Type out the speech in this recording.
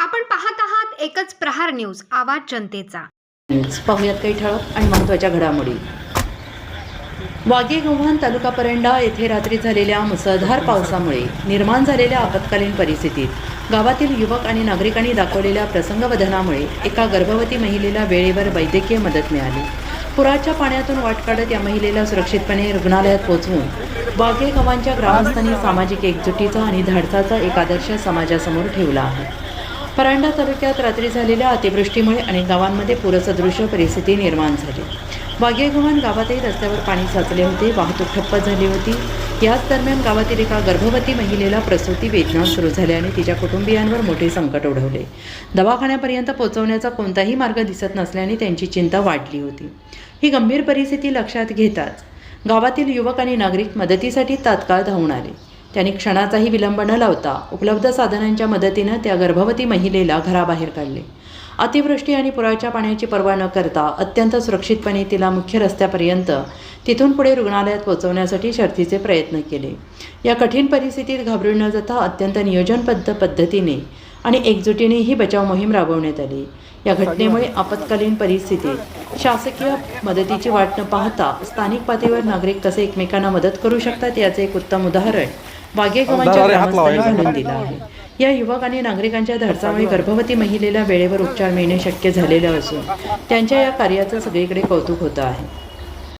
आपण पाहत आहात एकच प्रहार न्यूज आवाज जनतेचा. न्यूज. पाहुयात काही ठळक आणि महत्त्वाच्या घडामोडी. वाघे गव्हाण तालुका परंडा येथे रात्री झालेल्या मुसळधार पावसामुळे निर्माण झालेल्या आपत्कालीन परिस्थितीत गावातील युवक आणि नागरिकांनी दाखवलेल्या प्रसंगवधनामुळे एका गर्भवती महिलेला वेळेवर वैद्यकीय मदत मिळाली. पुराच्या पाण्यातून वाट काढत या महिलेला सुरक्षितपणे रुग्णालयात पोहोचवून वाघे गव्हाणच्या ग्रामस्थांनी सामाजिक एकजुटीचा आणि धाडसाचा एक आदर्श समाजासमोर ठेवला आहे. परांडा तालुक्यात रात्री झालेल्या अतिवृष्टीमुळे अनेक गावांमध्ये पूरसदृश्य परिस्थिती निर्माण झाली. वाघेगव्हाण गावातही रस्त्यावर पाणी साचले होते वाहतूक ठप्प झाली होती. याच दरम्यान गावातील एका गर्भवती महिलेला प्रसूती वेदना सुरू झाल्याने तिच्या कुटुंबियांवर मोठे संकट ओढवले. दवाखान्यापर्यंत पोहोचवण्याचा कोणताही मार्ग दिसत नसल्याने त्यांची चिंता वाढली होती. ही गंभीर परिस्थिती लक्षात घेताच गावातील युवक आणि नागरिक मदतीसाठी तात्काळ धावून आले. त्यांनी क्षणाचाही विलंब न लावता उपलब्ध साधनांच्या मदतीनं त्या गर्भवती महिलेला घराबाहेर काढले. अतिवृष्टी आणि पुराच्या पाण्याची पर्वा न करता अत्यंत सुरक्षितपणे तिला मुख्य रस्त्यापर्यंत तिथून पुढे रुग्णालयात पोहोचवण्यासाठी शर्थीचे प्रयत्न केले. या कठीण परिस्थितीत घाबरून न जाता अत्यंत नियोजनबद्ध पद्धतीने आणि एकजुटीने ही बचाव मोहीम राबवण्यात आली. या घटनेमुळे आपत्कालीन परिस्थितीत शासकीय मदतीची वाट न पाहता स्थानिक पातळीवर नागरिक कसे एकमेकांना मदत करू शकतात याचे एक उत्तम उदाहरण वाघेगावांच्या ग्रामस्थांनी दिलं आहे. या युवक आणि नागरिकांच्या धाडसामुळे गर्भवती महिलेला वेळेवर उपचार मिळणे शक्य झालेलं असून त्यांच्या या कार्याचं सगळीकडे कौतुक होतं आहे.